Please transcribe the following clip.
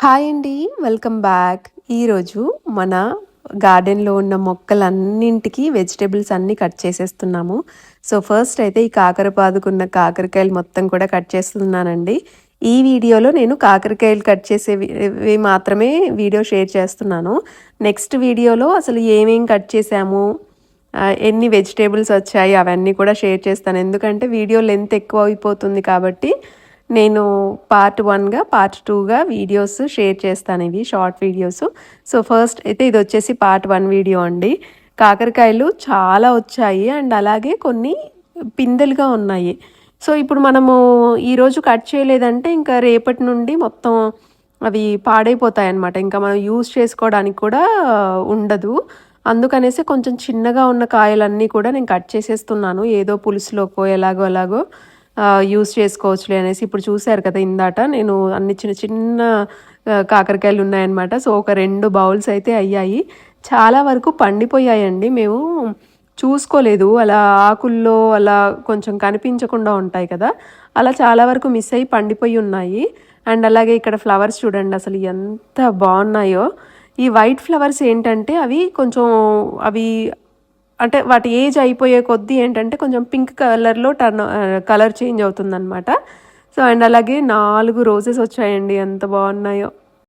Hi అండి welcome back. ఈరోజు మన గార్డెన్లో ఉన్న మొక్కలన్నింటికి వెజిటేబుల్స్ అన్నీ కట్ చేసేస్తున్నాము. సో ఫస్ట్ అయితే ఈ కాకరపాదుకున్న కాకరకాయలు మొత్తం కూడా కట్ చేస్తున్నానండి. ఈ వీడియోలో నేను కాకరకాయలు కట్ చేసేవి మాత్రమే వీడియో షేర్ చేస్తున్నాను. నెక్స్ట్ వీడియోలో అసలు ఏమేం కట్ చేసాము ఎన్ని వెజిటేబుల్స్ వచ్చాయి అవన్నీ కూడా షేర్ చేస్తాను. ఎందుకంటే వీడియో లెంత్ ఎక్కువ అయిపోతుంది కాబట్టి నేను పార్ట్ వన్గా పార్ట్ టూగా వీడియోస్ షేర్ చేస్తాను ఇవి షార్ట్ వీడియోస్ సో ఫస్ట్ అయితే ఇది వచ్చేసి పార్ట్ వన్ వీడియో అండి. కాకరకాయలు చాలా వచ్చాయి అండ్ అలాగే కొన్ని పిందెలుగా ఉన్నాయి. సో ఇప్పుడు మనము ఈరోజు కట్ చేయలేదంటే ఇంకా రేపటి నుండి మొత్తం అవి పాడైపోతాయి అన్నమాట. ఇంకా మనం యూజ్ చేసుకోవడానికి కూడా ఉండదు. అందుకనేసి కొంచెం చిన్నగా ఉన్న కాయలన్నీ కూడా నేను కట్ చేసేస్తున్నాను. ఏదో పులుసులోకో ఎలాగో అలాగో. యూస్ చేసుకోవచ్చులే అనేసి ఇప్పుడు చూశారు కదా ఇందాట. నేను అన్ని చిన్న చిన్న కాకరకాయలు ఉన్నాయన్నమాట. సో ఒక రెండు బౌల్స్ అయితే అయ్యాయి. చాలా వరకు పండిపోయాయండి. మేము చూసుకోలేదు. అలా ఆకుల్లో అలా కొంచెం కనిపించకుండా ఉంటాయి కదా. అలా చాలా వరకు మిస్ అయ్యి పండిపోయి ఉన్నాయి. అండ్ అలాగే ఇక్కడ ఫ్లవర్స్ చూడండి అసలు ఎంత బాగున్నాయో. ఈ వైట్ ఫ్లవర్స్ ఏంటంటే అవి కొంచెం అవి అంటే వాటి ఏజ్ అయిపోయే కొద్దీ ఏంటంటే కొంచెం పింక్ కలర్లో టర్న్ కలర్ చేంజ్ అవుతుందన్నమాట. సో అండ్ అలాగే నాలుగు రోజెస్ వచ్చాయండి. ఎంత బాగున్నాయో.